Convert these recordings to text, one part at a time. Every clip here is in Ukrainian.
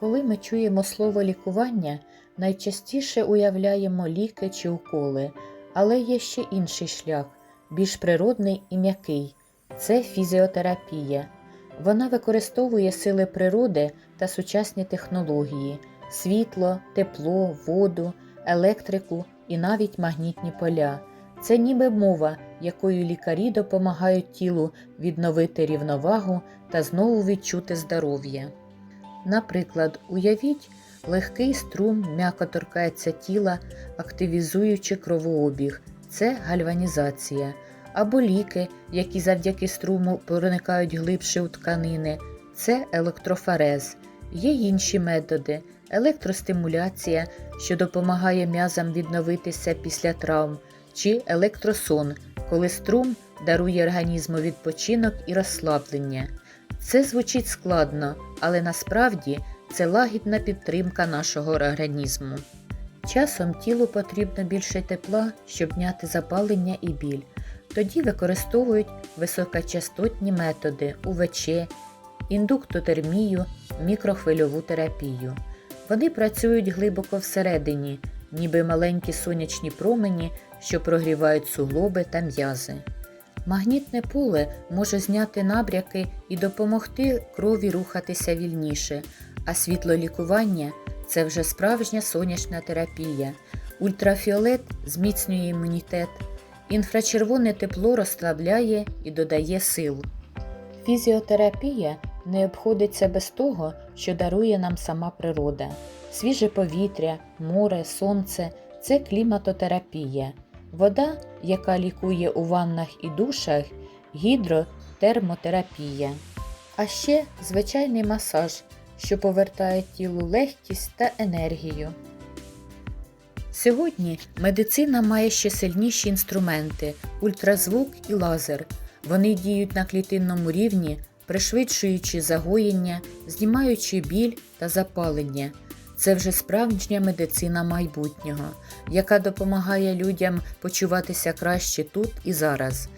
Коли ми чуємо слово лікування, найчастіше уявляємо ліки чи уколи, але є ще інший шлях, більш природний і м'який це фізіотерапія. Вона використовує сили природи та сучасні технології, світло, тепло, воду, електрику і навіть магнітні поля. Це ніби мова, якою лікарі допомагають тілу відновити рівновагу та знову відчути здоров'я. Наприклад, уявіть, легкий струм м'яко торкається тіла, активізуючи кровообіг. Це гальванізація, або ліки, які завдяки струму проникають глибше у тканини, це електрофорез. Є інші методи. Електростимуляція, що допомагає м'язам відновитися після травм, чи електросон, коли струм дарує організму відпочинок і розслаблення. Це звучить складно, але насправді це лагідна підтримка нашого організму. Часом тілу потрібно більше тепла, щоб зняти запалення і біль. Тоді використовують високочастотні методи УВЧ, індуктотермію, мікрохвильову терапію. Вони працюють глибоко всередині, ніби маленькі сонячні промені, що прогрівають суглоби та м'язи. Магнітне поле може зняти набряки і допомогти крові рухатися вільніше, а світлолікування це вже справжня сонячна терапія. Ультрафіолет зміцнює імунітет, інфрачервоне тепло розслабляє і додає сил. Фізіотерапія не обходиться без того, що дарує нам сама природа. Свіже повітря, море, сонце це кліматотерапія. Вода, яка лікує у ваннах і душах, гідротермотерапія. А ще звичайний масаж, що повертає тілу легкість та енергію. Сьогодні медицина має ще сильніші інструменти ультразвук і лазер. Вони діють на клітинному рівні, пришвидшуючи загоєння, знімаючи біль та запалення. Це вже справжня медицина майбутнього, яка допомагає людям почуватися краще тут і зараз.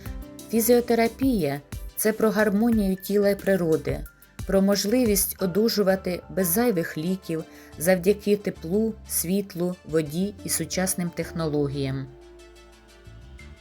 Фізіотерапія це про гармонію тіла і природи, про можливість одужувати без зайвих ліків завдяки теплу, світлу, воді і сучасним технологіям.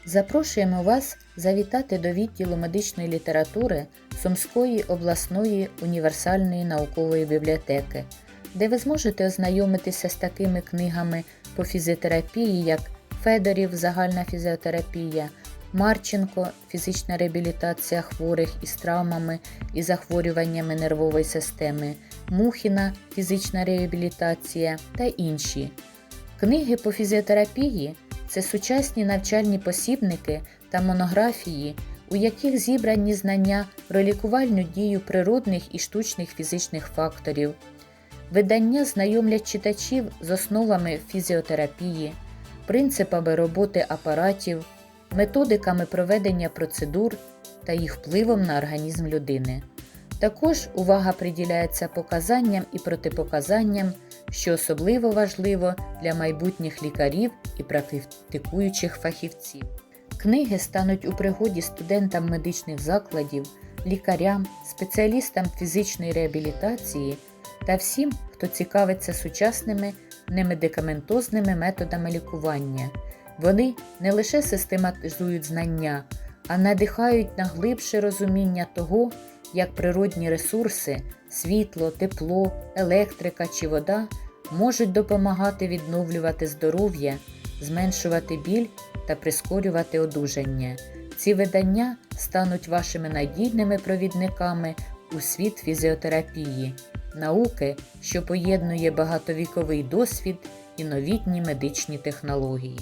Запрошуємо вас завітати до відділу медичної літератури Сумської обласної універсальної наукової бібліотеки, де ви зможете ознайомитися з такими книгами по фізіотерапії, як Федорів Загальна фізіотерапія, Марченко Фізична реабілітація хворих із травмами і захворюваннями нервової системи, Мухіна Фізична реабілітація та інші. Книги по фізіотерапії це сучасні навчальні посібники та монографії, у яких зібрані знання про лікувальну дію природних і штучних фізичних факторів. Видання знайомлять читачів з основами фізіотерапії, принципами роботи апаратів, методиками проведення процедур та їх впливом на організм людини. Також увага приділяється показанням і протипоказанням, що особливо важливо для майбутніх лікарів і практикуючих фахівців. Книги стануть у пригоді студентам медичних закладів, лікарям, спеціалістам фізичної реабілітації та всім, хто цікавиться сучасними немедикаментозними методами лікування. Вони не лише систематизують знання, а надихають на глибше розуміння того, як природні ресурси, світло, тепло, електрика чи вода можуть допомагати відновлювати здоров'я, зменшувати біль та прискорювати одужання. Ці видання стануть вашими надійними провідниками у світ фізіотерапії, науки, що поєднує багатовіковий досвід і новітні медичні технології.